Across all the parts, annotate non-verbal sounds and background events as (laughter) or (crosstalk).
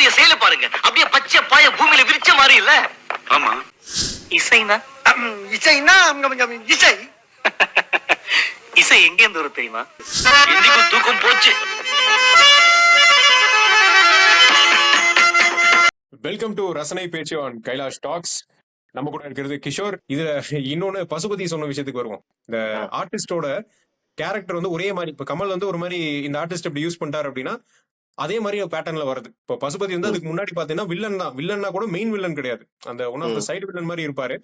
அவனுடைய செயலை பாருங்க. அப்படியே பச்சை பாய பூமியில விரிச்ச மாதிரி இல்ல? ஆமா. இசைனா? கொஞ்சம் இசை. (laughs) இசை எங்க இருந்து வரும் தெரியுமா? இன்னைக்கும் தூக்கம் போச்சு. வெல்கம் டு ரசனை பேச்சு ஆன் கைலாஷ் டாக்ஸ் நம்ம கூட இருக்கிறது கிஷோர். இதுல இன்னொன்னு பசுபதி சொன்ன விஷயத்துக்கு வருவோம். இந்த ஆர்டிஸ்டோட கேரக்டர் வந்து ஒரே மாதிரி இப்ப கமல் வந்து ஒரு மாதிரி இந்த ஆர்டிஸ்ட் இப்படி யூஸ் பண்ணிட்டாரு அப்படின்னா அதே மாதிரி பேட்டர்ன்ல வருது இப்போ பசுபதி வந்து அதுக்கு முன்னாடி பாத்தீங்கன்னா வில்லன் தான். வில்லன்னா கூட மெயின் வில்லன் கிடையாது. அந்த one of the side villain மாதிரி இருப்பாரு.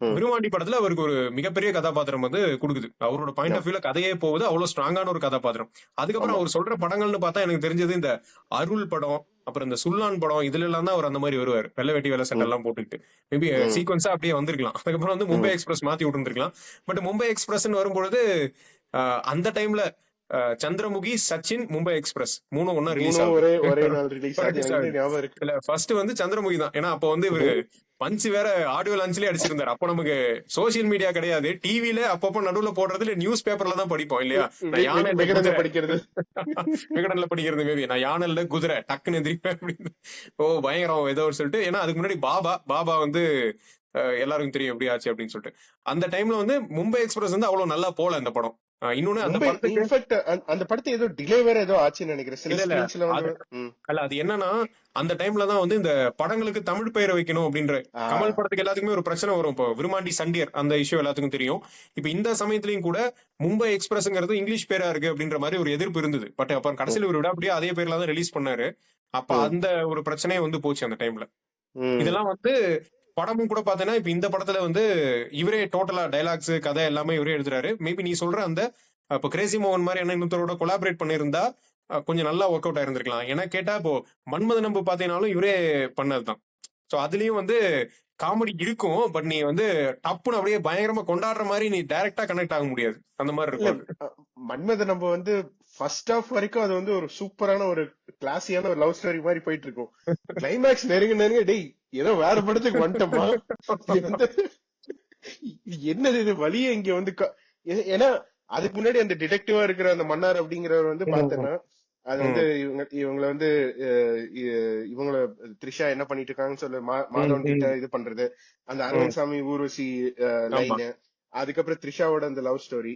விருமாண்டி படத்துல அவருக்கு ஒரு மிகப்பெரிய கதாபாத்திரம் வந்து கொடுக்குது. அவரோட பாயிண்ட் ஆஃப் வியூல கதையே போகுது. அவ்வளவு ஸ்ட்ராங்கான ஒரு கதாபாத்திரம். அதுக்கப்புறம் அவர் சொல்ற படங்கள்னு பார்த்தா எனக்கு தெரிஞ்சது இந்த அருள் படம் அப்புறம் இந்த சுல்லான் படம் இதுல எல்லாம் தான் அவர் அந்த மாதிரி வருவார். வெள்ளை வெட்டி வெள்ளை சட்டை எல்லாம் போட்டுக்கிட்டு. மேபி. சீக்வன்ஸா அப்படியே வந்திருக்கலாம். அதுக்கப்புறம் வந்து மும்பை எக்ஸ்பிரஸ் மாத்தி விட்டுருந்துருக்கலாம். பட் மும்பை எக்ஸ்பிரஸ்ன்னு வரும்பொழுது அந்த டைம்ல சந்திரமுகி சச்சின் மும்பை எக்ஸ்பிரஸ். மூணும் ஒன்னா ரிலீஸ் ஒரே ஒரே நாள் ரிலீஸ் இல்ல ஃபர்ஸ்ட் வந்து சந்திரமுகி தான். ஏன்னா அப்போ வந்து இவரு பஞ்ச் வேற ஆடியோ லான்ச்லயே அடிச்சிருந்தாரு. அப்போ நமக்கு சோசியல் மீடியா கிடையாது. டிவில அப்பப்போ நடுவுல போடுறதுல நியூஸ் பேப்பர்ல தான் படிப்போம் இல்லையா? நான் யானை. படிக்கிறது. (laughs) விகடன்ல படிக்கிறது மேபி நான் யானை இல்ல குதிரை டக்குன்னு எதிரிப்பேன் அப்படின்னு. ஓ பயங்கரம் ஏதோ ஒரு சொல்லிட்டு. ஏன்னா அதுக்கு முன்னாடி பாபா பாபா வந்து எல்லாருக்கும் தெரியும் எப்படி ஆச்சு அப்படின்னு சொல்லிட்டு. அந்த டைம்ல வந்து மும்பை எக்ஸ்பிரஸ் வந்து அவ்வளவு நல்லா போல அந்த படம். இன்னொன்னு அந்த படத்துக்கு அந்த படத்தை ஏதோ டிலே வேற ஏதோ ஆச்சுன்னு நினைக்கிறேன். அல்ல அது என்னன்னா அந்த டைம்ல தான் வந்து இந்த படங்களுக்கு தமிழ் பெயரை வைக்கணும் அப்படின்ற. கமல் படத்துக்கு எல்லாத்துக்குமே ஒரு பிரச்சனை வரும் இப்போ விருமாண்டி சண்டியர் அந்த இஷ்யூ எல்லாத்துக்கும் தெரியும் இப்போ இந்த சமயத்திலயும் கூட மும்பை எக்ஸ்பிரஸ்ங்கிறது இங்கிலீஷ் பேரா இருக்கு அப்படின்ற மாதிரி ஒரு எதிர்ப்பு இருந்தது பட் அப்புறம் கடைசியில் ஒரு விட அப்படியே அதே பேர்ல தான் ரிலீஸ் பண்ணாரு அப்ப. அந்த ஒரு பிரச்சனையே வந்து போச்சு அந்த டைம்ல. இதெல்லாம் வந்து படமும் கூட பாத்தீங்கன்னா இப்ப இந்த படத்துல வந்து இவரே டோட்டலா டைலாக்ஸ் கதை எல்லாமே இவரே எழுதுறாரு மேபி நீ சொல்ற அந்த இப்போ கிரேசி மோகன் மாதிரி என்ன இன்னொருத்தரோட கொலாபரேட் பண்ணியிருந்தா அஹ், கொஞ்சம் நல்லா ஒர்க் அவுட் ஆயிருந்திருக்கலாம். ஏன்னா கேட்டா இப்போ மன்மத நம்பு பாத்தீங்கன்னாலும் இவரே பண்ணதுதான். சோ அதுலயும் வந்து காமெடி இருக்கும் பட் நீ வந்து டப்புன்னு அப்படியே பயங்கரமா கொண்டாடுற மாதிரி நீ டைரக்டா கனெக்ட் ஆக முடியாது. அந்த மாதிரி இருக்கும். மன்மத நம்ம வந்து ஃபர்ஸ்ட் ஆஃப் வரைக்கும் அது வந்து ஒரு சூப்பரான ஒரு கிளாஸியான ஒரு லவ் ஸ்டோரி மாதிரி போயிட்டு இருக்கும். (laughs) கிளைமேக்ஸ் நெருங்க நெருங்க டேய் ஏதோ வேற படத்துக்கு வந்துட்டோமா என்னது இது வழியே இங்க வந்து ஏன்னா அதுக்கு முன்னாடி அந்த டிடெக்டிவா இருக்கிற அந்த மன்னார் அப்படிங்கிறவர் வந்து பார்த்தேன்னா அது வந்து இவங்க இவங்கள வந்து இவங்கள த்ரிஷா என்ன பண்ணிட்டு இருக்காங்கன்னு சொல்லி மா- மாதவன் கிட்ட இது பண்றது. அந்த அரவிந்த் சாமி ஊர்வசி லைன் அதுக்கப்புறம் த்ரிஷாவோட அந்த லவ் ஸ்டோரி.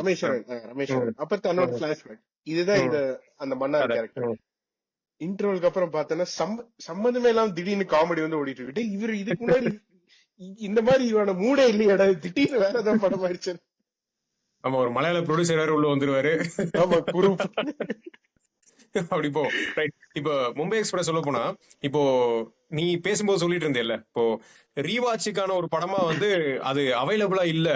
ரமேஸ்வரன் ரமேஸ்வரன் அப்ப தன்னோட பிளாஷ்பேக் இதுதான் இந்த அந்த மன்னார் கேரக்டர். இன்டர்வலுக்கு அப்புறம் பார்த்தோன்னா சம்ம சம்மந்தமே இல்லாம திடீர்னு காமெடி வந்து ஓடிட்டு இருக்கு. இவர் இதுக்கு முன்னாடி இந்த மாதிரி இவன மூடே இல்லையாடா திடீர்னு வேற ஏதாவது படம் ஆயிடுச்சு. ஆமா ஒரு மலையாள ப்ரொடியூசர் வேற உள்ள வந்துருவாரு. ஆமா குரு. அப்படி போ. ரைட் இப்போ மும்பை எக்ஸ்பிரஸ் சொல்ல போனா இப்போ நீ பேசும்போது சொல்லிட்டு இருந்தேல்ல இப்போ ரீவாட்சுக்கான ஒரு படமா வந்து அது அவைலபிளா இல்ல.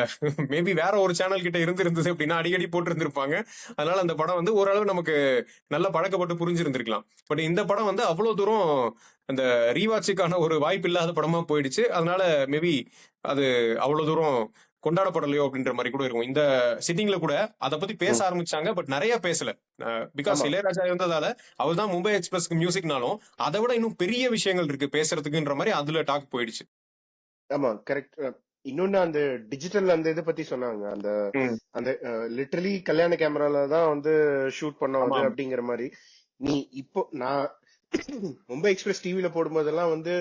மேபி வேற ஒரு சேனல் கிட்ட இருந்து இருந்தது அப்படின்னா அடிக்கடி போட்டு இருந்திருப்பாங்க அதனால அந்த படம் வந்து ஓரளவு நமக்கு நல்ல பழக்கப்பட்டு புரிஞ்சிருந்திருக்கலாம். பட் இந்த படம் வந்து அவ்வளவு தூரம் அந்த ரீவாட்சுக்கான ஒரு வாய்ப்பு இல்லாத படமா போயிடுச்சு. அதனால மேபி அது அவ்வளவு தூரம் கொண்டாடப்படலையோ அப்படின்ற மாதிரி கூட இருக்கும். இந்த சிட்டிங்ல கூட அதை பத்தி பேச ஆரம்பிச்சாங்க பட் நிறைய பேசல. பிகாஸ். இளையராஜா இருந்ததால அவர் தான் மும்பை எக்ஸ்பிரஸ்க்கு மியூசிக்னாலும் அதை விட இன்னும் பெரிய விஷயங்கள் இருக்கு பேசுறதுக்குன்ற மாதிரி அதுல டாக் போயிடுச்சு. ஆமா கரெக்ட் இன்னொன்னு அந்த டிஜிட்டல் அந்த இதை பத்தி சொன்னாங்க. அந்த. அந்த லிட்டரலி கல்யாண கேமரால தான் வந்து ஷூட் ஆமா. அப்படிங்கிற மாதிரி. நீ இப்போ நான் (clears throat) மும்பை எக்ஸ்பிரஸ் டிவில போடும்போதெல்லாம் வந்து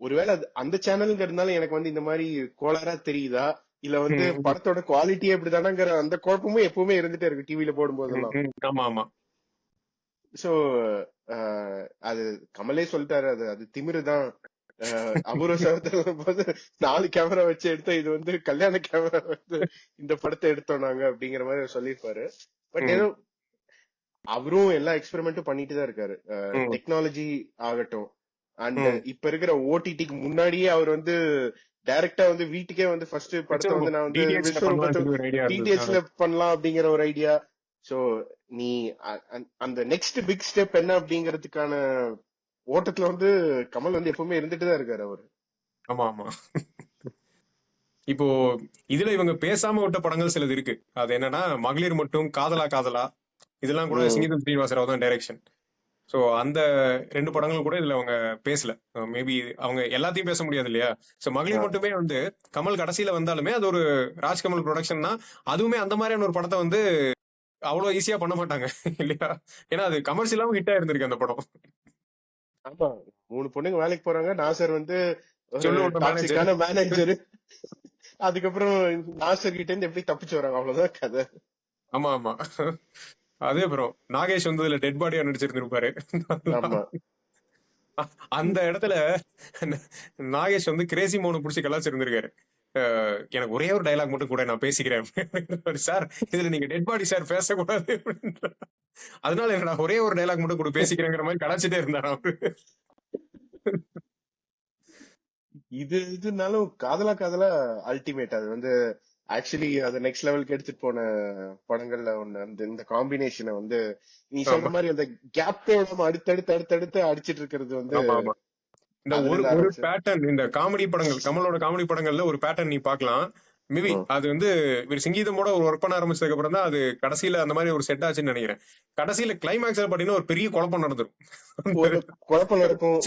ஒருவேளை அந்த சேனல்ங்கிறதுனால எனக்கு வந்து இந்த மாதிரி கோளாரா தெரியுதா? இல்ல வந்து. படத்தோட குவாலிட்டியே இப்படிதானங்கிற அந்த குழப்பமும் எப்பவுமே இருந்துட்டே இருக்கு டிவில போடும்போதெல்லாம் ம், ஆமா ஆமா சோ அது கமலே சொல்லிட்டாரு அது அது திமிருதான் அபூர்வ சகோதரர் போது நாலு கேமரா வச்சு எடுத்தா இது வந்து கல்யாண கேமரா வந்து இந்த படத்தை எடுத்தோம் நாங்க அப்படிங்கிற மாதிரி சொல்லியிருப்பாரு பட். ஏதோ அவரும் எல்லா எக்ஸ்பெரிமெண்ட்டும் பண்ணிட்டு தான் இருக்காரு. டெக்னாலஜி ஆகட்டும் அண்ட். இப்ப இருக்கிற ஓடிடிக்கு முன்னாடியே அவர் வந்து டைரக்டா வந்து வீட்டுக்கே வந்து ஃபர்ஸ்ட் படத்தை வந்து நான் வந்து. டிடிஎச்ல பண்ணலாம் அப்படிங்கிற ஒரு ஐடியா சோ நீ அந்த நெக்ஸ்ட் பிக் ஸ்டெப் என்ன அப்படிங்கறதுக்கான ஓட்டத்துல வந்து கமல் வந்து எப்பவுமே இருந்துட்டு தான் இருக்காரு அவரு. ஆமா ஆமா. இப்போ இதுல இவங்க பேசாம விட்ட படங்கள் சிலது இருக்கு. அது என்னன்னா மகளிர் மட்டும் காதலா காதலா இதெல்லாம் கூட. சிங்கிதம் ஸ்ரீனிவாசராவ் தான் டைரக்ஷன் சோ அந்த ரெண்டு படங்களும் கூட இதுல அவங்க பேசல. மேபி அவங்க எல்லாத்தையும் பேச முடியாது இல்லையா சோ மகளிர். மட்டுமே வந்து கமல் கடைசியில வந்தாலுமே அது ஒரு ராஜ்கமல் ப்ரொடக்ஷன் தான் அதுவுமே அந்த மாதிரியான ஒரு படத்தை வந்து அவ்வளவு ஈஸியா பண்ண மாட்டாங்க இல்லையா? ஏன்னா அது கமர்ஷியலாவும் ஹிட் ஆயிருந்திருக்கு அந்த படம். ஆமா. மூணு பொண்ணுங்க வேலைக்கு போறாங்க. நாசர் வந்து மேனேஜர் அதுக்கப்புறம் நாசர் கிட்ட இருந்து எப்படி தப்பிச்சு வராங்க? அவ்வளவுதான் கதை. ஆமா ஆமா. அதே அப்புறம் நாகேஷ் வந்து இதுல டெட் பாடியா நடிச்சிருந்திருப்பாரு அந்த இடத்துல நாகேஷ் வந்து கிரேசி மோனு புடிச்சு கலாச்சிருந்திருக்காரு. எனக்கு ஒரே ஒரு டயலாக் மட்டும் கூட நான் பேசிக்கிறேன். சார் இதுல நீங்க டெட் பாடி சார் பேசக்கூடாது. அதனால நான் ஒரே ஒரு டயலாக் மட்டும் கூட பேசிக்கிறேங்கிற மாதிரி கலாச்சிட்டே இருந்தாரு அவரு. இது இதுனாலும் காதலா காதலா அல்டிமேட் அது வந்து ஆக்சுவலி அது நெக்ஸ்ட் லெவலுக்கு எடுத்துட்டு போன படங்கள்ல ஒண்ணு அந்த இந்த காம்பினேஷனை வந்து நீ ஆமா. மாதிரி அந்த கேப்பே நம்ம அடுத்தடுத்து அடுத்தடுத்து அடிச்சிட்டு இருக்கிறது வந்து. இந்த ஒரு ஒரு. பேட்டர்ன் இந்த காமெடி படங்கள் கமலோட காமெடி படங்கள்ல ஒரு பேட்டர்ன் நீ பார்க்கலாம் மேபி. அது வந்து இவர் சங்கீதமோட ஒரு ஒர்க் பண்ண ஆரம்பிச்சதுக்கு அப்புறம் தான் அது கடைசியில அந்த மாதிரி ஒரு செட் ஆச்சுன்னு நினைக்கிறேன் கடைசியில கிளைமேக்ஸ்ல பாத்தீங்கன்னா ஒரு பெரிய குழப்பம் நடந்துரும் ஒரு குழப்பம் நடக்கும்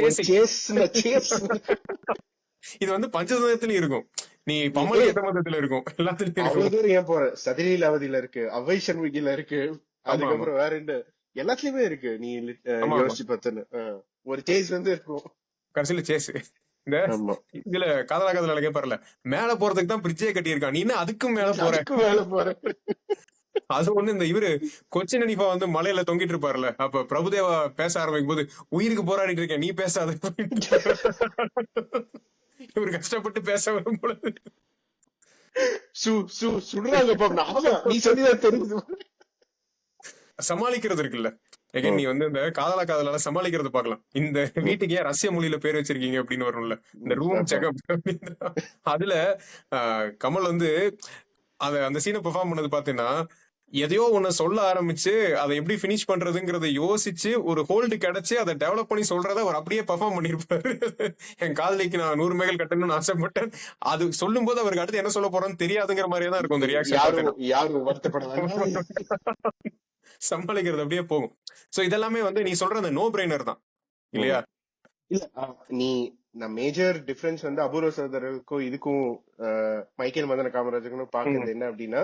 இது வந்து பஞ்சதந்திரத்திலயும் இருக்கும் நீ பம்மலி சம்பந்தத்துல இருக்கும்? எல்லாத்துலயும் அவ்வளவு தூரம் ஏன் போற? சதிரீல் அவதியில இருக்கு. அவை சண்முகில இருக்கு. அதுக்கப்புறம் வேற என்ன? எல்லாத்துலயுமே இருக்கு. நீ. யோசிச்சு பார்த்தேன்னு. ஒரு சேஸ் வந்து இருக்கும். கடைசியில சேஸ் இந்த இதுல காதலா காதல கேட்பார்ல மேல போறதுக்கு தான் பிரிட்ஜே கட்டியிருக்கான். நீ என்ன அதுக்கும் மேல போற? மேல போற. அது ஒண்ணு இந்த இவரு கொச்சின் அனிஃபா வந்து மலையில தொங்கிட்டு இருப்பாருல்ல. அப்ப பிரபுதேவா பேச ஆரம்பிக்கும் போது உயிருக்கு போராடிட்டு இருக்கேன். நீ பேசாத. இவரு கஷ்டப்பட்டு பேச வரும் பொழுது சு சு சுடுறாங்க நீ தெரியுது. சமாளிக்கிறது இருக்குல்ல. நீ வந்து இந்த காதலா காதலால சமாளிக்கிறது பார்க்கலாம். இந்த வீட்டுக்கு ஏன் ரஷ்ய மொழியில பேர் வச்சிருக்கீங்க அப்படின்னு வரும்ல. இந்த ரூம். செக்அப் அதுல ஆஹ், கமல் வந்து அத அந்த சீனை பெர்ஃபார்ம் பண்ணது பாத்தீங்கன்னா எதையோ ஒண்ணு சொல்ல ஆரம்பிச்சு அதை எப்படி ஃபினிஷ் பண்றதுங்கிறத யோசிச்சு ஒரு ஹோல்டு கிடைச்சு அதை டெவலப் பண்ணி சொல்றத அவர் அப்படியே பெர்ஃபார்ம் பண்ணிருப்பாரு. (laughs) என் காதலிக்கு நான் நூறு மேகல் கட்டணும்னு ஆசைப்பட்டேன். அது சொல்லும் போது அவருக்கு அடுத்து என்ன சொல்ல போறோன்னு தெரியாதுங்கிற மாதிரியே தான் இருக்கும் யாரும் ரியாக்ஷன் (laughs) சமாளிக்கிறது அப்படியே போகும். சோ இதெல்லாமே வந்து நீ சொல்ற அந்த நோ பிரெய்னர் தான். இல்லையா? இல்ல நீ நான் மேஜர் டிஃபரன்ஸ் வந்து அபூர்வ சகோதரருக்கும் இதுக்கும் மைக்கேல் மதன காமராஜருக்கும் பாக்குறது என்ன அப்படின்னா.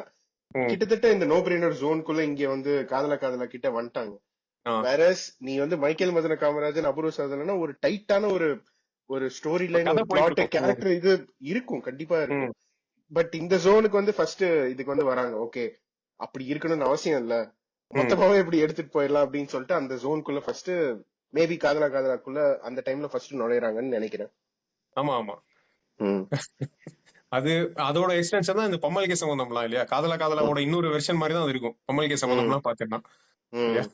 கிட்டத்தட்ட இந்த நோ பிரெய்னர் ஜோனுக்குள்ள இங்க வந்து காதல காதல கிட்ட வந்துட்டாங்க. வேறஸ் நீ வந்து மைக்கேல் மதன காமராஜன் அபூர்வ சகோதரனா ஒரு டைட்டான ஒரு ஒரு ஸ்டோரி லைன். கேரக்டர் இது இருக்கும். கண்டிப்பா இருக்கும். பட் இந்த ஜோனுக்கு வந்து ஃபர்ஸ்ட் இதுக்கு வந்து வராங்க. ஓகே அப்படி இருக்கணும்னு அவசியம் இல்ல. மொத்தமாவே இப்படி எடுத்துட்டு போயிடலாம் அப்படின்னு சொல்லிட்டு அந்த ஜோனுக்குள்ள ஃபர்ஸ்ட் மேபி காதலா காதலாக்குள்ள அந்த டைம்ல ஃபர்ஸ்ட் நுழையறாங்கன்னு நினைக்கிறேன். ஆமா ஆமா. (laughs) அது அதோட எக்ஸ்டென்ஷன் தான் இந்த பம்மலிகை சம்பந்தம்லாம் இல்லையா? காதலா காதலாவோட இன்னொரு வெர்ஷன் மாதிரி தான் அது இருக்கும். பம்மலிகை சம்பந்தம்லாம் பாத்தீங்கன்னா ம்.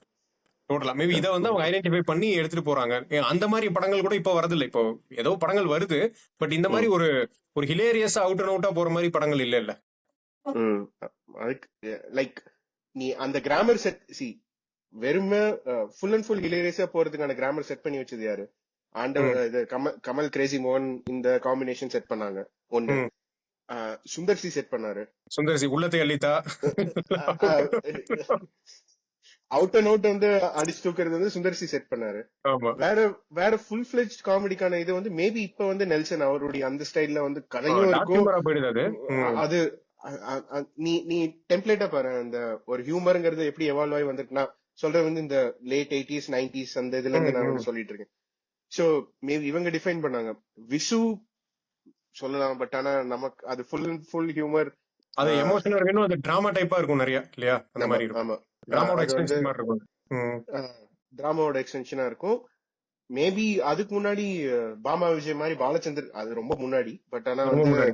டோட்டலா மேபி இதை வந்து அவங்க ஐடென்டிஃபை பண்ணி எடுத்துட்டு போறாங்க. அந்த மாதிரி படங்கள் கூட இப்ப வரது இல்ல இப்போ ஏதோ படங்கள் வருது பட் இந்த மாதிரி ஒரு ஒரு ஹிலேரியஸா அவுட் அண்ட் அவுட்டா போற மாதிரி படங்கள் இல்ல இல்ல. லைக் நீ அந்த கிராமர் செட் சி வெறுமே ஃபுல் அண்ட் ஃபுல் ஹிலேரியஸா போறதுக்கான கிராமர் செட் பண்ணி வச்சது யாரு? ஆண்டவர் இது கமல் கமல் கிரேசி மோகன் இந்த காம்பினேஷன் செட் பண்ணாங்க. ஒண்ணு. ம். அஹ், சுந்தர் சி செட் பண்ணாரு. சுந்தர்சி உள்ளத்தை அள்ளித்தா அவுட் அண்ட் அவுட் வந்து அடிச்சு தூக்குறது வந்து சுந்தர் சி செட் பண்ணாரு. வேற வேற ஃபுல் ஃபிளெஜ் காமெடிக்கான இது வந்து மேபி இப்ப வந்து நெல்சன் அவருடைய அந்த ஸ்டைல்ல வந்து கதையும் இருக்கும். அது. நீ நீ டெம்ப்ளேட்டா பாரு அந்த ஒரு ஹியூமருங்கிறது எப்படி எவால்வ் ஆகி வந்துட்டு நான் சொல்றது வந்து இந்த லேட் எயிட்டிஸ் நைன்டிஸ் அந்த இதுல இருந்து நான் சொல்லிட்டு இருக்கேன். சோ மேபி இவங்க டிஃபைன் பண்ணாங்க. விஷு சொல்லலாம் பட் ஆனா நமக்கு அது ஃபுல் அண்ட் ஃபுல் ஹியூமர் அது எமோஷனல் இருக்கணும் அது டிராமா டைப்பா இருக்கும் நிறைய இல்லையா? அந்த மாதிரி இருக்கும். ஆமா. டிராமாவோட எக்ஸ்டென்ஷன் மாதிரி இருக்கும். டிராமாவோட எக்ஸ்டென்ஷனா இருக்கும். மேபி அதுக்கு முன்னாடி பாமா விஜய் மாதிரி பாலச்சந்தர் அது ரொம்ப முன்னாடி பட் ஆனா வந்து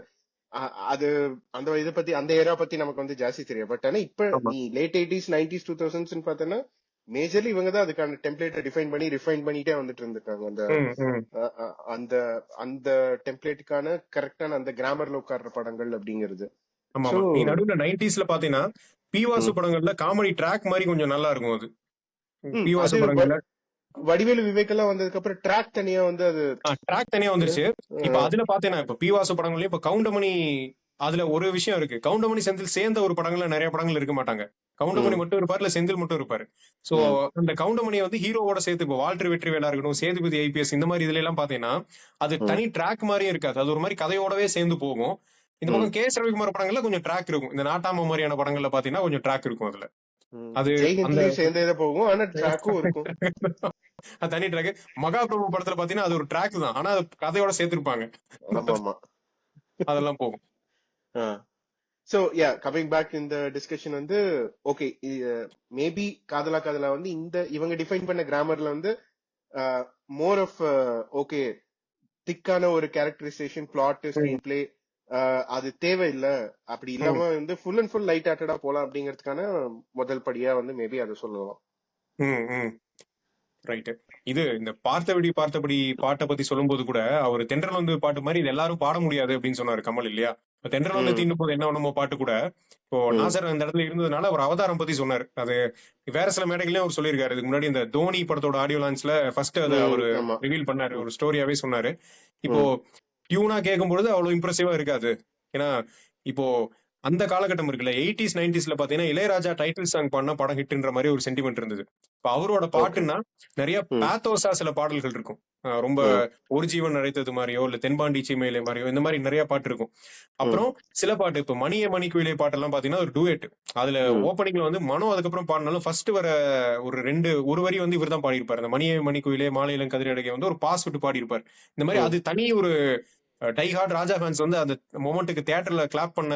அது அந்த இத பத்தி அந்த ஏரா பத்தி நமக்கு வந்து ஜாஸ்தி தெரியும் பட் ஆனா இப்ப. நீ late eighties nineties two thousands பார்த்தேன்னா மேஜர்லி இவங்க தான் அதுக்கான டெம்ப்ளேட்டை டிஃபைன் பண்ணி ரிஃபைன் பண்ணிட்டே வந்துட்டு இருந்திருக்காங்க அந்த அந்த அந்த டெம்ப்ளேட்டுக்கான கரெக்டான அந்த கிராமர்ல உட்கார்ற படங்கள் அப்படிங்கிறது. நீ நடுவுல நைன்டிஸ்ல பாத்தீங்கன்னா பிவாசு படங்கள்ல காமெடி ட்ராக் மாதிரி கொஞ்சம் நல்லா இருக்கும் அது. பிவாசு படங்கள்ல. வடிவேலு விவேக் எல்லாம் வந்ததுக்கு அப்புறம் ட்ராக் தனியா வந்து அது ட்ராக் தனியா வந்துருச்சு. இப்ப அதுல பாத்தீங்கன்னா இப்ப பிவாசு படங்கள்லயும் இப்ப கவுண்டமணி அதுல ஒரு விஷயம் இருக்கு. கவுண்டமணி செந்தில் சேர்ந்த ஒரு படங்கள்ல நிறைய படங்கள் இருக்க மாட்டாங்க. கவுண்டமணி மட்டும் இருப்பாரு இல்ல செந்தில் மட்டும் இருப்பாரு. சோ அந்த கவுண்டமணியை வந்து ஹீரோவோட சேர்த்து இப்போ வால்டர் வெற்றி வேலா இருக்கட்டும் சேதுபதி ஐபிஎஸ் இந்த மாதிரி இதுல எல்லாம் பாத்தீங்கன்னா அது தனி ட்ராக் மாதிரியும் இருக்காது. அது ஒரு மாதிரி கதையோடவே சேர்ந்து போகும். இந்த பக்கம் கே. எஸ் ரவிக்குமார் படங்கள்ல கொஞ்சம் ட்ராக் இருக்கும். இந்த நாட்டாம மாதிரியான படங்கள்ல பாத்தீங்கன்னா கொஞ்சம் ட்ராக் இருக்கும் அதுல. அது சேர்ந்தே போகும் ஆனா ட்ராக்கும் இருக்கும். (laughs) அது தனி ட்ராக் மகாபிரபு படத்துல பாத்தீங்கன்னா அது ஒரு ட்ராக் தான். ஆனா அது கதையோட சேர்த்திருப்பாங்க. அதெல்லாம் போகும். சோ யா கமிங் பேக் இந்த டிஸ்கஷன் வந்து ஓகே மேபி காதலா காதலா வந்து இந்த இவங்க டிஃபைன் பண்ண கிராமர்ல வந்து மோர் ஆஃப் ஓகே திக்கான ஒரு கேரக்டரைசேஷன் பிளாட் ஸ்கிரீன் பிளே அது தேவையில்ல. அப்படி இல்லாம வந்து ஃபுல் அண்ட் ஃபுல் லைட் ஹார்ட்டடா போலாம் அப்படிங்கிறதுக்கான முதல் படியா வந்து மேபி அதை சொல்லலாம். ரைட்டு இது இந்த பார்த்தபடி பார்த்தபடி பாட்டை பத்தி சொல்லும்போது கூட அவர் தென்றல் வந்து பாட்டு மாதிரி இது எல்லாரும் பாட முடியாது அப்படின்னு சொன்னாரு கமல் இல்லையா? இப்ப தென்றல் வந்து ம். தீண்டும் போது என்ன வேணுமோ பாட்டு கூட. இப்போ. நாசர் அந்த இடத்துல இருந்ததுனால அவர் அவதாரம் பத்தி சொன்னாரு. அது வேற சில மேடைகளையும் அவர் சொல்லியிருக்காரு. இதுக்கு முன்னாடி இந்த தோனி படத்தோட ஆடியோ லான்ச்ல ஃபர்ஸ்ட் அதை அவர் ரிவீல் பண்ணாரு. ஒரு ஸ்டோரியாவே சொன்னாரு. இப்போ டியூனா கேட்கும்பொழுது அவ்வளவு இம்ப்ரெசிவா இருக்காது. ஏன்னா இப்போ அந்த காலகட்டம் இருக்குல்ல எயிட்டிஸ் நைன்டிஸ்ல பாத்தீங்கன்னா இளையராஜா டைட்டில் சாங் பண்ண படம் ஹிட்ன்ற மாதிரி ஒரு சென்டிமெண்ட் இருந்தது. இப்ப அவரோட பாட்டுன்னா நிறைய. பேத்தோசா சில பாடல்கள் இருக்கும். ரொம்ப ஒரு ஜீவன் அழைத்தது மாதிரியோ இல்ல தென்பாண்டி சீமையிலே மாதிரியோ இந்த மாதிரி நிறைய பாட்டு இருக்கும். அப்புறம் சில பாட்டு இப்ப மணிய மணிக்குயிலே பாட்டெல்லாம் பாத்தீங்கன்னா ஒரு டூயட் அதுல. ஓப்பனிங்ல வந்து மனோ அதுக்கப்புறம் பாடினாலும் ஃபர்ஸ்ட் வர ஒரு ரெண்டு ஒரு வரி வந்து இவர் தான் பாடியிருப்பாரு. அந்த மணிய மணிக்குயிலே மாலையிலம் கதிரடகை வந்து ஒரு பாஸ் விட்டு பாடியிருப்பாரு. இந்த மாதிரி. அது தனி ஒரு டைஹார்ட் ராஜா ஃபேன்ஸ் வந்து அந்த மொமெண்ட்டுக்கு தியேட்டர்ல கிளாப் பண்ண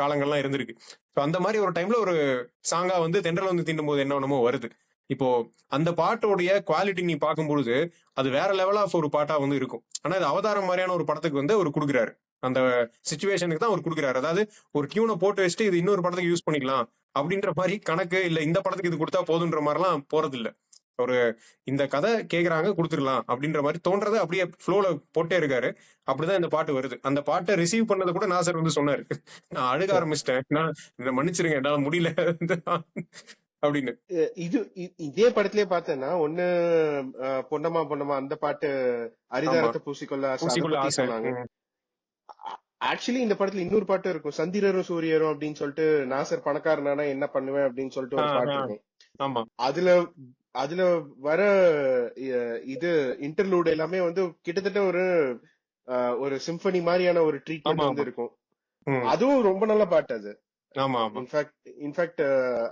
காலங்கள்லாம் இருந்திருக்கு. ஸோ அந்த மாதிரி ஒரு டைம்ல ஒரு சாங்கா வந்து தென்றல் வந்து தீண்டும் போது என்ன ஒண்ணுமோ வருது. இப்போ அந்த பாட்டோடைய குவாலிட்டி நீ பார்க்கும்பொழுது அது வேற லெவல் ஆஃப் ஒரு பாட்டா வந்து இருக்கும். ஆனா இது அவதாரம் மாதிரியான ஒரு படத்துக்கு வந்து அவர் கொடுக்குறாரு. அந்த சுச்சுவேஷனுக்கு தான் அவர் கொடுக்குறாரு. அதாவது ஒரு டியூனை போட்டு வச்சுட்டு இது இன்னொரு படத்துக்கு யூஸ் பண்ணிக்கலாம் அப்படின்ற மாதிரி கணக்கு இல்ல இந்த படத்துக்கு இது கொடுத்தா போதுன்ற மாதிரிலாம் போறது இல்லை ஒரு இந்த கதை கேக்குறாங்க கொடுத்துடலாம் அப்படின்ற மாதிரி தோன்றதை அப்படியே ஃப்ளோல போட்டே இருக்காரு. அப்படிதான் இந்த பாட்டு வருது. அந்த பாட்டை ரிசீவ் பண்ணதை கூட நாசர் வந்து சொன்னாரு. நான் அழுக ஆரம்பிச்சிட்டேன். நான் இதை மன்னிச்சிருங்க என்னால முடியல. அப்படின்னு. இது இதே படத்திலே பார்த்தேன்னா ஒண்ணு பொன்னம்மா பொன்னம்மா அந்த பாட்டு அரிதாரத்தை பூசிக்கொள்ள பூசிக்குள்ள சொன்னாங்க. ஆக்சுவலி இந்த படத்துல இன்னொரு பாட்டு இருக்கும். சந்திரரும் சூரியரும் அப்படின்னு சொல்லிட்டு நாசர் பணக்காரனானா என்ன பண்ணுவேன் அப்படின்னு சொல்லிட்டு ஒரு பாட்டு. இருக்கும். ஆமா. அதுல அதுல வர இது இன்டர்லூட் எல்லாமே வந்து கிட்டத்தட்ட ஒரு ஒரு சிம்பனி மாதிரியான ஒரு ட்ரீட்மெண்ட். வந்து இருக்கும். அதுவும் ரொம்ப நல்ல பாட்டு அது. ஆமா இன்ஃபேக்ட் இன்ஃபேக்ட்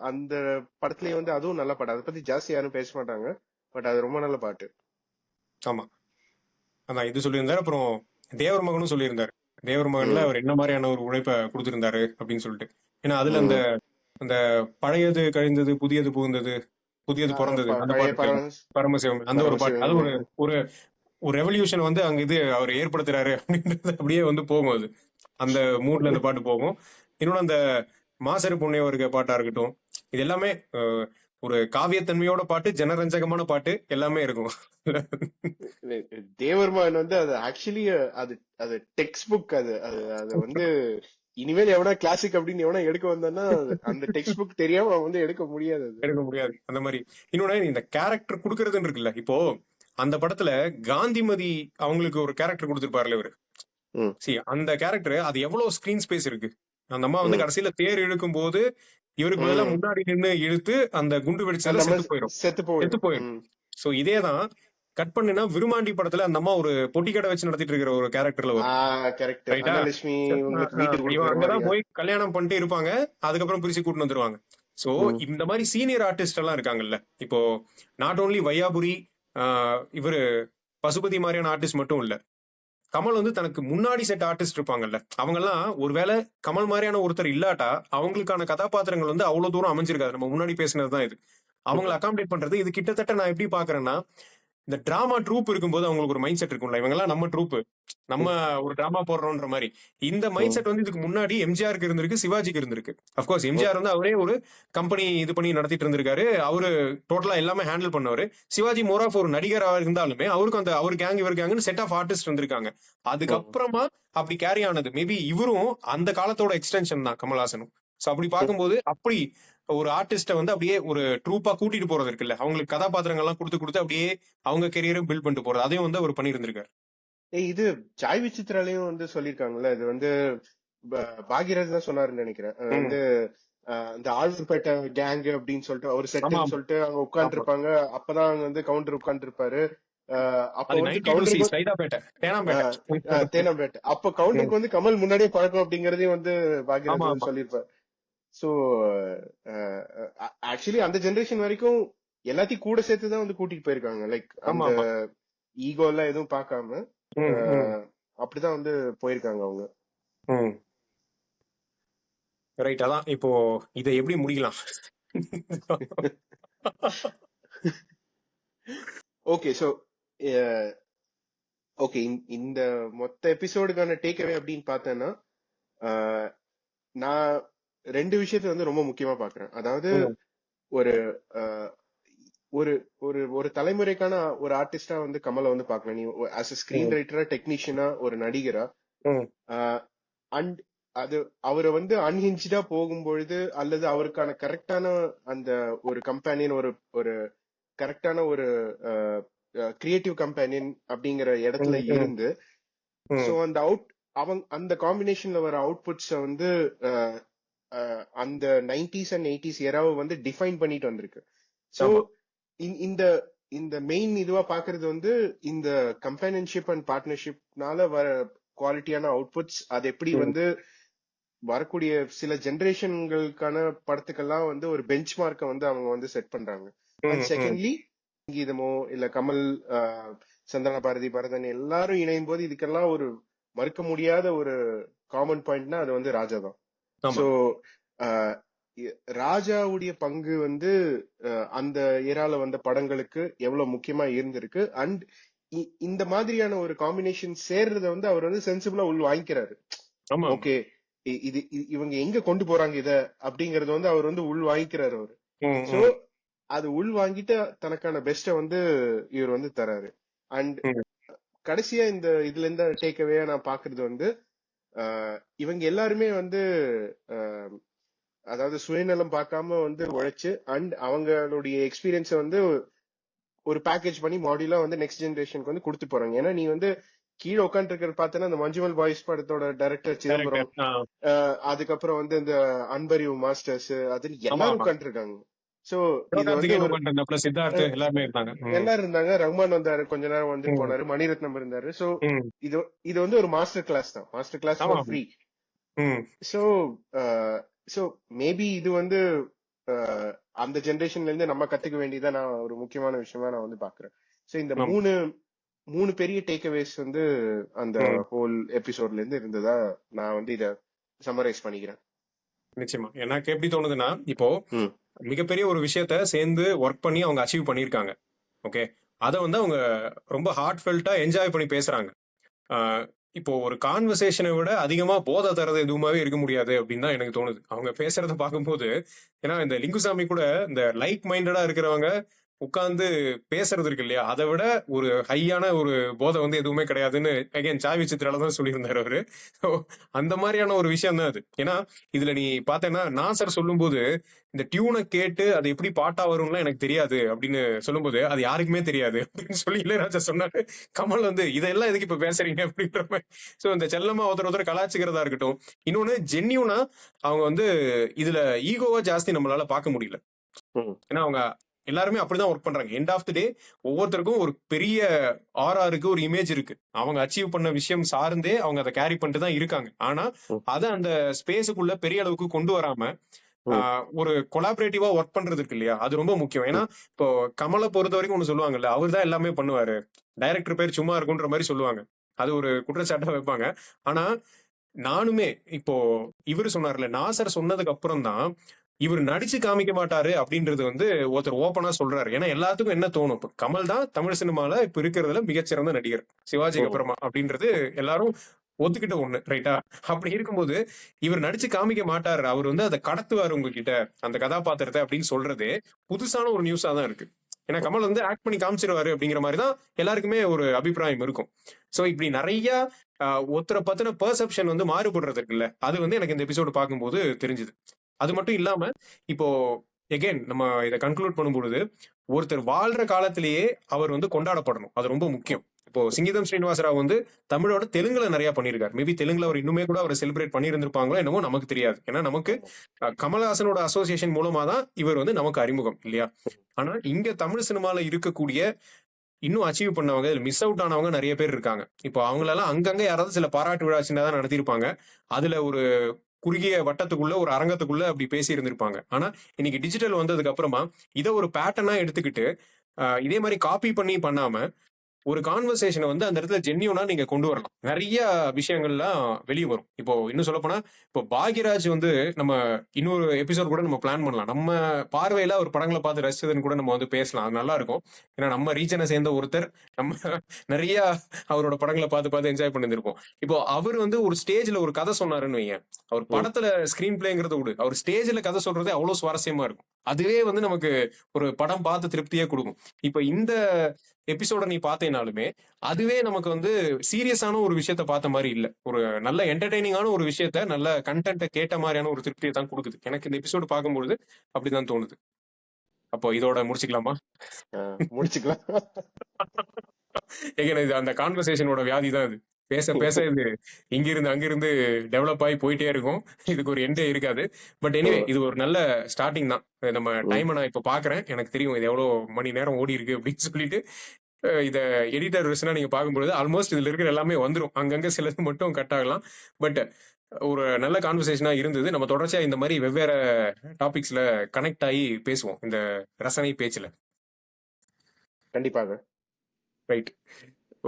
அந்த படத்துலயே வந்து அதுவும் நல்ல பாட்டு. அதை பத்தி ஜாஸ்தி யாரும் பேச மாட்டாங்க. பட் அது ரொம்ப நல்ல பாட்டு. ஆமா. அதான் இது சொல்லியிருந்தாரு. அப்புறம் தேவர் மகனும் சொல்லியிருந்தாரு. தேவர் மகன்ல. அவர் என்ன மாதிரியான ஒரு உழைப்பை கொடுத்திருந்தாரு அப்படின்னு சொல்லிட்டு. ஏன்னா அதுல அந்த அந்த பழையது கழிந்தது புதியது புகுந்தது புதியது பிறந்தது அந்த பாட்டு பரமசிவம் அந்த ஒரு பாட்டு. அது ஒரு ஒரு ஒரு ரெவல்யூஷன் வந்து அங்க இது அவர் ஏற்படுத்துறாரு அப்படின்றது அப்படியே வந்து போகும் அது. அந்த மூட்ல அந்த பாட்டு போகும். இன்னொன்னு அந்த மாசரு புண்ணியவர்க பாட்டா இருக்கட்டும். இது எல்லாமே ஒரு காவியத்தன்மையோட பாட்டு ஜனரஞ்சகமான பாட்டு எல்லாமே இருக்கும். தேவர்மன் வந்து அது ஆக்சுவலி அது அது டெக்ஸ்ட் புக் அது. அது அது வந்து இனிமேல் எவனா கிளாசிக் அப்படின்னு எவனா எடுக்க வந்தான்னா அந்த டெக்ஸ்ட் புக் தெரியாம அவன் வந்து எடுக்க முடியாது எடுக்க முடியாது அந்த மாதிரி இன்னொன்னு இந்த கேரக்டர் கொடுக்கறதுன்னு இருக்குல்ல இப்போ அந்த படத்துல காந்திமதி அவங்களுக்கு ஒரு கேரக்டர் கொடுத்திருப்பாருல இவரு ம். சி அந்த கேரக்டர் அது எவ்வளவு ஸ்கிரீன் ஸ்பேஸ் இருக்கு அந்த அம்மா வந்து. கடைசியில தேர் இழுக்கும் போது இவருக்கு பதிலா ம். முன்னாடி நின்னு இழுத்து அந்த குண்டு வெடிச்சதுல அந்த செத்து போயிடும் செத்து போயிடும் செத்து போயிடும். சோ இதேதான் கட் பண்ணுனா விருமாண்டி படத்துல அந்த அம்மா ஒரு பொட்டி கடை வச்சு நடத்திட்டு இருக்கிற ஒரு கேரக்டர்ல அங்கதான்? போய் கல்யாணம் பண்ணிட்டு இருப்பாங்க. அதுக்கப்புறம் பிரிச்சு கூட்டிட்டு வந்துருவாங்க. சோ. இந்த மாதிரி சீனியர் ஆர்டிஸ்ட் எல்லாம் இருக்காங்கல்ல. இப்போ நாட் ஓன்லி வையாபுரி இவரு பசுபதி மாதிரியான ஆர்டிஸ்ட் மட்டும் இல்ல. கமல் வந்து தனக்கு முன்னாடி செட் ஆர்டிஸ்ட் இருப்பாங்கல்ல. அவங்க எல்லாம் ஒருவேளை கமல் மாதிரியான ஒருத்தர் இல்லாட்டா அவங்களுக்கான கதாபாத்திரங்கள் வந்து அவ்வளவு தூரம் அமைஞ்சிருக்காது. நம்ம முன்னாடி பேசினதுதான் இது. அவங்களை அகாமடேட் பண்றது இது கிட்டத்தட்ட நான் எப்படி பாக்குறேன்னா இந்த டிராமா ட்ரூப் இருக்கும்போது அவங்களுக்கு ஒரு மைண்ட் செட் இருக்கும்ல. இவங்கெல்லாம் நம்ம ட்ரூப் நம்ம ஒரு டிராமா போடுறோம்ன்ற மாதிரி. இந்த மைண்ட் செட் வந்து இதுக்கு முன்னாடி எம்ஜிஆருக்கு இருந்திருக்கு சிவாஜிக்கு இருந்திருக்கு. அப்கோர்ஸ் எம்ஜிஆர் வந்து அவரே ஒரு கம்பெனி இது பண்ணி நடத்திட்டு இருந்திருக்காரு. அவரு டோட்டலா எல்லாமே ஹேண்டில் பண்ணவர். சிவாஜி மோர் ஆஃப் ஒரு நடிகராக இருந்தாலுமே அவருக்கு அந்த அவர் கேங் இவர் கேங்னு செட் ஆஃப் ஆர்டிஸ்ட் வந்திருக்காங்க. அதுக்கப்புறமா அப்படி கேரி ஆனது. மேபி இவரும் அந்த காலத்தோட எக்ஸ்டென்ஷன் தான் கமல்ஹாசனும். சோ அப்படி பார்க்கும்போது அப்படி ஒரு ஆர்டிஸ்ட வந்து அப்படியே ஒரு ட்ரூப்பா கூட்டிட்டு போறது இருக்குல்ல. அவங்களுக்கு கதாபாத்திரங்கள்லாம் கொடுத்து கொடுத்து அப்படியே அவங்க கெரியரை பில்ட் பண்ணிட்டு போறது. அதையும் வந்து அவர் பண்ணியிருந்திருக்காரு இது ஜாய் விசித்ராலையும் வந்து சொல்லிருக்காங்கல்ல இது வந்து ப- பாக்யராஜ் தான் சொன்னாருன்னு நினைக்கிறேன். வந்து இந்த ஆழ்பேட்டை கேங் அப்படின்னு சொல்லிட்டு ஒரு ஆமா. செட்னு சொல்லிட்டு அங்க உட்கார்ந்து இருப்பாங்க அப்பதான் அங்க வந்து கவுண்டர் உட்கார்ந்து இருப்பாரு தேனாம்பேட்டை. அப்ப கவுண்டருக்கு வந்து கமல் முன்னாடியே பழக்கம் அப்படிங்கறதையும் வந்து ஆமா. சொல்லியிருப்பாரு. சோ ஆக்சுவலி அந்த ஜெனரேஷன் வரைக்கும் எல்லாத்தையும் கூட சேர்த்து தான் வந்து கூட்டிட்டு போயிருக்காங்க. லைக் ஆமா, ஈகோ எல்லாம் எதுவும் பார்க்காம ம், ம், அஹ், அப்படிதான் வந்து போயிருக்காங்க அவங்க. ரைட் அதான் இப்போ இதை எப்படி முடிக்கலாம்? ஓகே சோ ஓகே இந்த மொத்த எபிசோடுக்கான டேக் அவே அப்படின்னு பார்த்தேன்னா நான் ரெண்டு விஷயத்த வந்து ரொம்ப முக்கியமா பாக்குறேன் அதாவது. ஒரு ஒரு ஒரு ஒரு தலைமுறைக்கான ஒரு ஆர்டிஸ்டா வந்து கமலை வந்து பார்க்கலாம் நீ ஆஸ் அ ஸ்கிரீன். ரைட்டரா டெக்னீஷியனா ஒரு நடிகரா. அண்ட் அது அவரை வந்து அன்ஹிஞ்சா போகும்பொழுது அல்லது அவருக்கான கரெக்டான அந்த ஒரு கம்பெனியன் ஒரு ஒரு கரெக்டான ஒரு கிரியேட்டிவ் கம்பெனியன் அப்படிங்கிற இடத்துல. இருந்து. சோ அந்த அவுட் அவங்க அந்த காம்பினேஷன்ல வர அவுட்புட்ஸ வந்து அந்த நைன்டிஸ் அண்ட் எயிட்டிஸ் எராவை வந்து டிஃபைன் பண்ணிட்டு வந்திருக்கு சோ ஆமா. இந்த இந்த மெயின் இதுவா பாக்குறது வந்து இந்த கம்பெனியன்ஷிப் அண்ட் பார்ட்னர்ஷிப்னால வர குவாலிட்டியான அவுட்புட்ஸ் அது எப்படி. வந்து வரக்கூடிய சில ஜெனரேஷன்களுக்கான படத்துக்கெல்லாம் வந்து ஒரு பெஞ்ச் மார்க்கை வந்து அவங்க வந்து செட் பண்றாங்க அண்ட். செகண்ட்லி கீதமோ இல்ல கமல் சந்தன பாரதி பரதன் எல்லாரும் இணையும் போது இதுக்கெல்லாம் ஒரு மறுக்க முடியாத ஒரு காமன் பாயிண்ட்னா அது வந்து ராஜா தான். சோ ராஜாவுடைய பங்கு வந்து அந்த ஏரால வந்த படங்களுக்கு எவ்வளவு முக்கியமா இருந்திருக்கு. அண்ட் இந்த மாதிரியான ஒரு காம்பினேஷன் சேர்றத வந்து அவர் வந்து சென்சிபிளா உள் வாங்கிக்கிறாரு. ஓகே இது இவங்க எங்க கொண்டு போறாங்க இத அப்படிங்கறது வந்து அவர் வந்து உள் வாங்கிக்கிறாரு அவரு. சோ. அது உள் வாங்கிட்டு தனக்கான பெஸ்ட வந்து இவர் வந்து தராரு. அண்ட். கடைசியா இந்த இதுல இருந்து டேக் அவேயா நான் பாக்குறது வந்து இவங்க எல்லாருமே வந்து அதாவது சுயநலம் பார்க்காம வந்து உழைச்சு அண்ட் அவங்களுடைய எக்ஸ்பீரியன்ஸ வந்து ஒரு பேக்கேஜ் பண்ணி மாடியூலா வந்து நெக்ஸ்ட் ஜெனரேஷனுக்கு வந்து கொடுத்து போறாங்க. ஏன்னா நீ வந்து கீழே உட்காந்துட்டு இருக்கிற பார்த்தேன்னா அந்த மஞ்சுமல் பாய்ஸ் படத்தோட டைரக்டர் சிதம்பரம் அதுக்கப்புறம் வந்து இந்த அன்பறிவு மாஸ்டர்ஸ் அது எல்லாரும் ஆமா. சோ எல்லாருமே இருந்தாங்க. எல்லாரும் இருந்தாங்க ரஹ்மான் வந்தாரு கொஞ்ச நேரம் வந்து. போனாரு மணிரத்னம் இருந்தாரு சோ. இது இது வந்து ஒரு மாஸ்டர் கிளாஸ் தான் master class. Free. So so maybe இது வந்து அந்த ஜெனரேஷன்ல இருந்து நம்ம கத்துக்க வேண்டியதா நான் ஒரு முக்கியமான விஷயமா நான் வந்து பாக்குறேன் சோ இந்த. மூணு மூணு பெரிய டேக் அவேஸ் வந்து அந்த. ஹோல் எபிசோட்ல இருந்து இருந்ததா நான் வந்து இத சம்மரைஸ் பண்ணிக்கிறேன் நிச்சயமா. எனக்கு எப்படி தோணுதுன்னா இப்போ. மிகப்பெரிய ஒரு விஷயத்த சேர்ந்து ஒர்க் பண்ணி அவங்க அச்சீவ் பண்ணியிருக்காங்க. ஓகே அதை வந்து அவங்க ரொம்ப ஹார்ட் ஃபெல்ட்டா என்ஜாய் பண்ணி பேசுறாங்க. இப்போ ஒரு கான்வர்சேஷனை விட அதிகமா போதை தரது எதுவுமாவே இருக்க முடியாது அப்படின்னு தான் எனக்கு தோணுது. அவங்க பேசுறத பார்க்கும்போது ஏன்னா இந்த லிங்குசாமி கூட இந்த லைக் மைண்டடா இருக்கிறவங்க உட்கார்ந்து பேசுறது இருக்கு இல்லையா? அதை விட ஒரு ஹையான ஒரு போதை வந்து எதுவுமே கிடையாதுன்னு அகைன் சாவி சித்திரால தான் சொல்லியிருந்தாரு அவரு. ஸோ அந்த மாதிரியான ஒரு விஷயம் தான் அது. ஏன்னா இதுல நீ பார்த்தேன்னா நாசர் சொல்லும்போது இந்த டியூனை கேட்டு அது எப்படி பாட்டா வரும்லாம் எனக்கு தெரியாது அப்படின்னு சொல்லும்போது அது யாருக்குமே தெரியாது அப்படின்னு சொல்லி இளையராஜா சொன்னாரு. கமல் வந்து இதெல்லாம் எதுக்கு இப்ப பேசுறீங்க? அப்படின்ற மாதிரி. சோ இந்த செல்லமா ஒருத்தர் ஒருத்தர் கலாச்சிக்கிறதா இருக்கட்டும். இன்னொன்னு ஜென்யூனா அவங்க வந்து இதுல ஈகோவா ஜாஸ்தி நம்மளால பார்க்க முடியல. ஏன்னா அவங்க எல்லாருமே அப்படிதான் ஒர்க் பண்றாங்க. எண்ட் ஆஃப் தி டே ஒவ்வொருத்தருக்கும் ஒரு பெரிய ஆர்ஆருக்கு ஒரு இமேஜ் இருக்கு. அவங்க அச்சீவ் பண்ண விஷயம் சார்ந்தே அவங்க அதை கேரி பண்ணிட்டு தான் இருக்காங்க. ஆனா. அதை அந்த ஸ்பேஸுக்குள்ள பெரிய அளவுக்கு கொண்டு வராம ஒரு கொலாபரேட்டிவா ஒர்க் பண்றது இருக்கு இல்லையா? அது ரொம்ப முக்கியம். ஏன்னா இப்போ கமலை பொறுத்த வரைக்கும் ஒண்ணு சொல்லுவாங்கல்ல அவர் தான் எல்லாமே பண்ணுவாரு. டைரக்டர் பேர் சும்மா இருக்குன்ற மாதிரி சொல்லுவாங்க. அது ஒரு குற்றச்சாட்டா வைப்பாங்க. ஆனா நானுமே இப்போ இவர் சொன்னார்ல நாசர் சொன்னதுக்கு அப்புறம் தான் இவர் நடிச்சு காமிக்க மாட்டாரு அப்படின்றது வந்து ஒருத்தர் ஓப்பனா சொல்றாரு. ஏன்னா எல்லாத்துக்கும் என்ன தோணும்? இப்ப கமல் தான் தமிழ் சினிமால இப்ப இருக்கிறதுல மிகச்சிறந்த நடிகர். சிவாஜிக்கு. அப்புறமா அப்படின்றது எல்லாரும் ஒத்துக்கிட்ட ஒண்ணு ரைட்டா அப்படி இருக்கும்போது இவர் நடிச்சு காமிக்க மாட்டாரு. அவர் வந்து அதை கடத்துவாரு உங்ககிட்ட. அந்த கதாபாத்திரத்தை அப்படின்னு சொல்றது புதுசான ஒரு நியூஸா தான் இருக்கு. ஏன்னா கமல் வந்து ஆக்ட் பண்ணி காமிச்சிருவாரு அப்படிங்கிற மாதிரி தான் எல்லாருக்குமே ஒரு அபிப்பிராயம் இருக்கும். சோ இப்படி நிறைய ஒருத்தரை பத்தின பெர்செப்ஷன் வந்து மாறுபடுறது இருக்குல்ல அது வந்து எனக்கு இந்த எபிசோடு பார்க்கும்போது தெரிஞ்சுது. அது மட்டும் இல்லாம இப்போ எகெயின் நம்ம இதை கன்க்ளூட் பண்ணும்பொழுது ஒருத்தர் வாழ்ற காலத்திலேயே அவர் வந்து கொண்டாடப்படணும். அது ரொம்ப முக்கியம். இப்போ சிங்கீதம் ஸ்ரீனிவாசராவ் வந்து தமிழோட தெலுங்குல நிறைய பண்ணியிருக்காரு மேபி தெலுங்குல அவர் இன்னுமே கூட அவர் செலிப்ரேட் பண்ணியிருந்திருப்பாங்களோ என்னமோ நமக்கு தெரியாது. ஏன்னா நமக்கு கமல்ஹாசனோட கமலஹாசனோட அசோசியேஷன் மூலமா தான் இவர் வந்து நமக்கு அறிமுகம் இல்லையா? ஆனா இங்க தமிழ் சினிமால இருக்கக்கூடிய இன்னும் அச்சீவ் பண்ணவங்க இதுல மிஸ் அவுட் ஆனவங்க நிறைய பேர் இருக்காங்க. இப்போ அவங்களெல்லாம் அங்கங்க யாராவது சில பாராட்டு விழா சின்னதாக நடத்தியிருப்பாங்க. அதுல ஒரு குறுகிய வட்டத்துக்குள்ள ஒரு அரங்கத்துக்குள்ள அப்படி பேசி இருந்திருப்பாங்க ஆனா இன்னைக்கு டிஜிட்டல் வந்ததுக்கு அப்புறமா இதை ஒரு பேட்டர்னா எடுத்துக்கிட்டு இதே மாதிரி காப்பி பண்ணி பண்ணாம ஒரு கான்வர்சேஷனை வந்து அந்த இடத்துல ஜென்யூனா நீங்க கொண்டு வரலாம் நிறைய விஷயங்கள்லாம் வெளியே வரும். இப்போ இன்னும் சொல்ல போனா இப்போ பாக்யராஜ் வந்து நம்ம இன்னொரு எபிசோட் கூட நம்ம பிளான் பண்ணலாம். நம்ம பார்வையில ஒரு படங்களை பார்த்து ரசிச்சதுன்னு கூட நம்ம வந்து பேசலாம். அது நல்லா இருக்கும். ஏன்னா நம்ம ரீஜனை சேர்ந்த ஒருத்தர் நம்ம நிறைய அவரோட படங்களை பார்த்து பார்த்து என்ஜாய் பண்ணியிருப்போம் இப்போ அவர் வந்து ஒரு ஸ்டேஜ்ல ஒரு கதை சொன்னாருன்னு வைங்க அவர் படத்துல ஸ்கிரீன் பிளேங்கிறத விடு. அவர் ஸ்டேஜ்ல கதை சொல்றதே அவ்வளவு சுவாரஸ்யமா இருக்கும். அதுவே வந்து நமக்கு ஒரு படம் பார்த்து திருப்தியே கொடுக்கும். இப்போ இந்த எபிசோட நீ பார்த்தேனாலுமே அதுவே நமக்கு வந்து சீரியஸான ஒரு விஷயத்த பார்த்த மாதிரி இல்ல. ஒரு நல்ல என்டர்டைனிங்கான ஒரு விஷயத்த நல்ல கண்டென்ட்டை கேட்ட மாதிரியான ஒரு திருப்தியை தான் கொடுக்குது. எனக்கு இந்த எபிசோடு பார்க்கும்பொழுது அப்படிதான் தோணுது. அப்போ இதோட முடிச்சுக்கலாமா? முடிச்சுக்கலாம். ஏங்க இது அந்த கான்வர்சேஷனோட வியாதி தான் இது. பேச பேச (laughs) இது இங்கிருந்து அங்கிருந்து டெவலப் ஆகி போயிட்டே இருக்கும். இதுக்கு ஒரு எண்டே இருக்காது. பட் எனிவே இது ஒரு நல்ல ஸ்டார்டிங் தான். நம்ம டைமை நான் இப்போ பாக்குறேன். எனக்கு தெரியும் இது எவ்வளோ மணி நேரம் ஓடி இருக்கு அப்படின்னு சொல்லிட்டு. இத எடிட்டர் வெர்ஷனா நீங்க பார்க்கும்பொழுது ஆல்மோஸ்ட் இதுல இருக்கிற எல்லாமே வந்துரும். அங்கங்க சிலது மட்டும் கட் ஆகலாம். பட் ஒரு நல்ல கான்வர்சேஷனா இருந்தது. நம்ம தொடர்ச்சியா இந்த மாதிரி வெவ்வேறு டாபிக்ஸ்ல கனெக்ட் ஆகி பேசுவோம். இந்த ரசனை பேச்சுல. கண்டிப்பாக. Right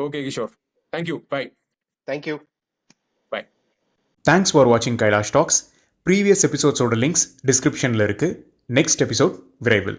okay Kishore thank you bye thank you thanks for வாட்சிங் கைலாஷ் டாக்ஸ் ப்ரீவியஸ் எபிசோட்ஸோட லிங்க்ஸ் டிஸ்கிரிப்ஷனில் இருக்குது நெக்ஸ்ட் எபிசோட் விரைவில்